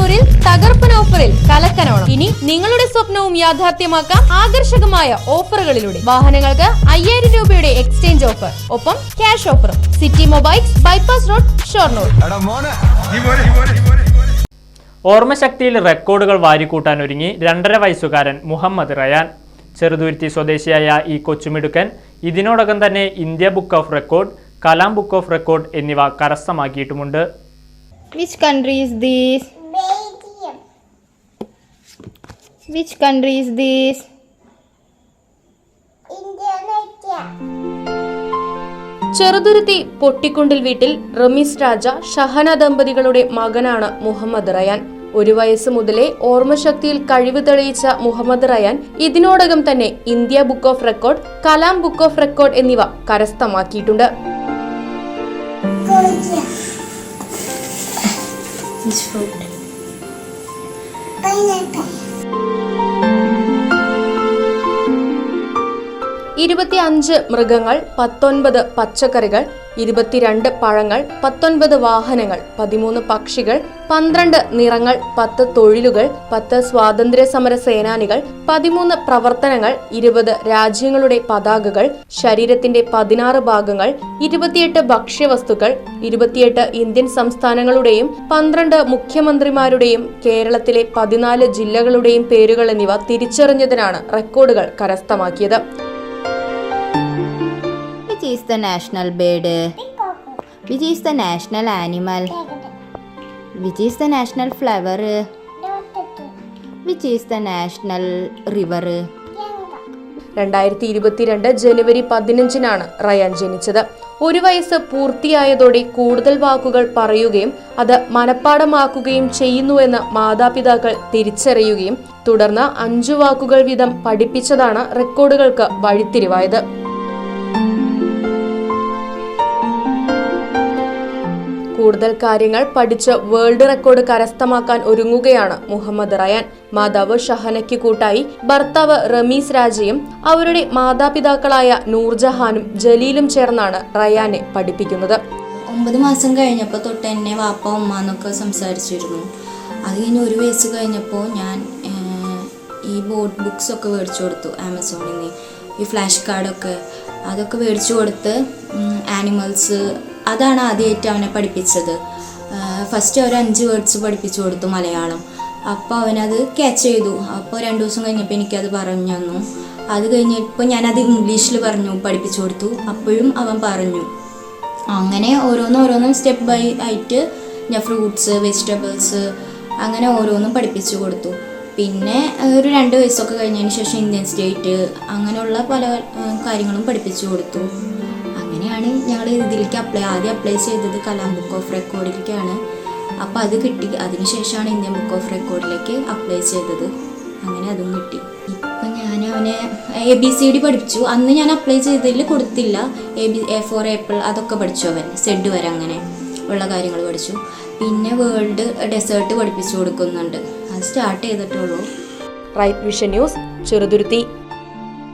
ഷൊർണൂരിൽ തകർപ്പൻ ഓഫറിൽ കലക്കനോണം. ഇനി നിങ്ങളുടെ സ്വപ്നവും യാഥാർത്ഥ്യമാക്കാം ആകർഷകമായ ഓഫറുകളിലൂടെ. വാഹനങ്ങൾക്ക് അയ്യായിരം രൂപയുടെ എക്സ്ചേഞ്ച് ഓഫർ. ഒപ്പം ക്യാഷ് ഓഫറും. City mobiles bypass road Shoranur. ഓർമ്മശക്തിയിൽ റെക്കോർഡുകൾ വാരിക്കൂട്ടാൻ ഒരുങ്ങി രണ്ടര വയസ്സുകാരൻ മുഹമ്മദ് റയാൻ. ചെറുതുരുത്തി സ്വദേശിയായ ഈ കൊച്ചുമിടുക്കൻ ഇതിനോടകം തന്നെ India book of record Kalam book of record എന്നിവ കരസ്ഥമാക്കിയിട്ടുമുണ്ട്. Which country is this? Which country is this? Indonesia. Cheruthuruthy പൊട്ടിക്കുണ്ടിൽ വീട്ടിൽ റമീസ് രാജ ഷഹന ദമ്പതികളുടെ മകനാണ് മുഹമ്മദ് റയാൻ ഒരു വയസ്സ് മുതലേ ഓർമ്മശക്തിയിൽ കഴിവ് തെളിയിച്ച മുഹമ്മദ് റയാൻ ഇതിനോടകം തന്നെ India book of record Kalam book of record എന്നിവ കരസ്ഥമാക്കിയിട്ടുണ്ട് Georgia. Fruit? Pineapple. ഇരുപത്തിയഞ്ച് മൃഗങ്ങൾ പത്തൊൻപത് പച്ചക്കറികൾ ഇരുപത്തിരണ്ട് പഴങ്ങൾ പത്തൊൻപത് വാഹനങ്ങൾ പതിമൂന്ന് പക്ഷികൾ പന്ത്രണ്ട് നിറങ്ങൾ പത്ത് തൊഴിലുകൾ പത്ത് സ്വാതന്ത്ര്യ സമര സേനാനികൾ പതിമൂന്ന് പ്രവർത്തനങ്ങൾ ഇരുപത് രാജ്യങ്ങളുടെ പതാകകൾ ശരീരത്തിന്റെ പതിനാറ് ഭാഗങ്ങൾ ഇരുപത്തിയെട്ട് ഭക്ഷ്യവസ്തുക്കൾ ഇരുപത്തിയെട്ട് ഇന്ത്യൻ സംസ്ഥാനങ്ങളുടെയും പന്ത്രണ്ട് മുഖ്യമന്ത്രിമാരുടെയും കേരളത്തിലെ പതിനാല് ജില്ലകളുടെയും പേരുകൾ എന്നിവ തിരിച്ചറിഞ്ഞതിനാണ് റെക്കോർഡുകൾ കരസ്ഥമാക്കിയത്. Which is the national bird? Is Which is animal national animal? The Which flower the national flower? National river. രണ്ടായിരത്തി ഇരുപത്തിരണ്ട് ജനുവരി പതിനഞ്ചിനാണ് റയാൻ ജനിച്ചത് ഒരു വയസ്സ് പൂർത്തിയായതോടെ കൂടുതൽ വാക്കുകൾ പറയുകയും അത് മനഃപ്പാടമാക്കുകയും ചെയ്യുന്നുവെന്ന് മാതാപിതാക്കൾ തിരിച്ചറിയുകയും തുടർന്ന് അഞ്ചു വാക്കുകൾ വീതം പഠിപ്പിച്ചതാണ് റെക്കോർഡുകൾക്ക് വഴിത്തിരിവായത് കൂടുതൽ കാര്യങ്ങൾ പഠിച്ച് വേൾഡ് റെക്കോർഡ് കരസ്ഥമാക്കാൻ ഒരുങ്ങുകയാണ് മുഹമ്മദ് റയാൻ. മാതാവ് ഷഹനയ്ക്ക് കൂട്ടായി ഭർത്താവ് റമീസ് രാജയും അവരുടെ മാതാപിതാക്കളായ നൂർജഹാനും ജലീലും ചേർന്നാണ് റയാനെ പഠിപ്പിക്കുന്നത്. ഒമ്പത് മാസം കഴിഞ്ഞപ്പോൾ തൊട്ട് എന്നെ വാപ്പ ഉമ്മ എന്നൊക്കെ സംസാരിച്ചിരുന്നു. അത് കഴിഞ്ഞ് ഒരു വയസ്സ് കഴിഞ്ഞപ്പോൾ ഞാൻ ഈ ബോർഡ് ബുക്സ് ഒക്കെ മേടിച്ചു കൊടുത്തു ആമസോണിൽ നിന്ന്. ഈ ഫ്ലാഷ് കാർഡൊക്കെ അതൊക്കെ മേടിച്ചു കൊടുത്ത് ആനിമൽസ് അതാണ് ആദ്യമായിട്ട് അവനെ പഠിപ്പിച്ചത്. ഫസ്റ്റ് ഒരു അഞ്ച് വേർഡ്സ് പഠിപ്പിച്ചു കൊടുത്തു മലയാളം. അപ്പോൾ അവനത് ക്യാച്ച് ചെയ്തു. അപ്പോൾ രണ്ട് ദിവസം കഴിഞ്ഞപ്പോൾ എനിക്കത് പറഞ്ഞു തന്നു. അത് കഴിഞ്ഞപ്പോൾ ഞാനത് ഇംഗ്ലീഷിൽ പറഞ്ഞു പഠിപ്പിച്ചു കൊടുത്തു. അപ്പോഴും അവൻ പറഞ്ഞു. അങ്ങനെ ഓരോന്നും ഓരോന്നും സ്റ്റെപ്പ് ബൈ ആയിട്ട് ഞാൻ ഫ്രൂട്ട്സ് വെജിറ്റബിൾസ് അങ്ങനെ ഓരോന്നും പഠിപ്പിച്ചു കൊടുത്തു. പിന്നെ ഒരു രണ്ട് വയസ്സൊക്കെ കഴിഞ്ഞതിന് ശേഷം ഇന്ത്യൻ സ്റ്റേറ്റ് അങ്ങനെയുള്ള പല കാര്യങ്ങളും പഠിപ്പിച്ചു കൊടുത്തു. ഞങ്ങൾ ഇതിലേക്ക് അപ്ലൈ ആദ്യം അപ്ലൈ ചെയ്തത് കലാം ബുക്ക് ഓഫ് റെക്കോർഡിലേക്കാണ് അപ്പോൾ അത് കിട്ടി. അതിനുശേഷമാണ് ഇന്ത്യൻ ബുക്ക് ഓഫ് റെക്കോർഡിലേക്ക് അപ്ലൈ ചെയ്തത്. അങ്ങനെ അതും കിട്ടി. ഇപ്പം ഞാൻ അവനെ എ ബി സി ഡി പഠിപ്പിച്ചു. അന്ന് ഞാൻ അപ്ലൈ ചെയ്തതിൽ കൊടുത്തില്ല. A B A for apple അതൊക്കെ പഠിച്ചു അവൻ. സെഡ് വരെ അങ്ങനെ ഉള്ള കാര്യങ്ങൾ പഠിച്ചു. പിന്നെ വേൾഡ് ഡെസേർട്ട് പഠിപ്പിച്ചു കൊടുക്കുന്നുണ്ട്. അത് സ്റ്റാർട്ട് ചെയ്തിട്ടുള്ളൂ. Right Vision News Cheruthuruthy.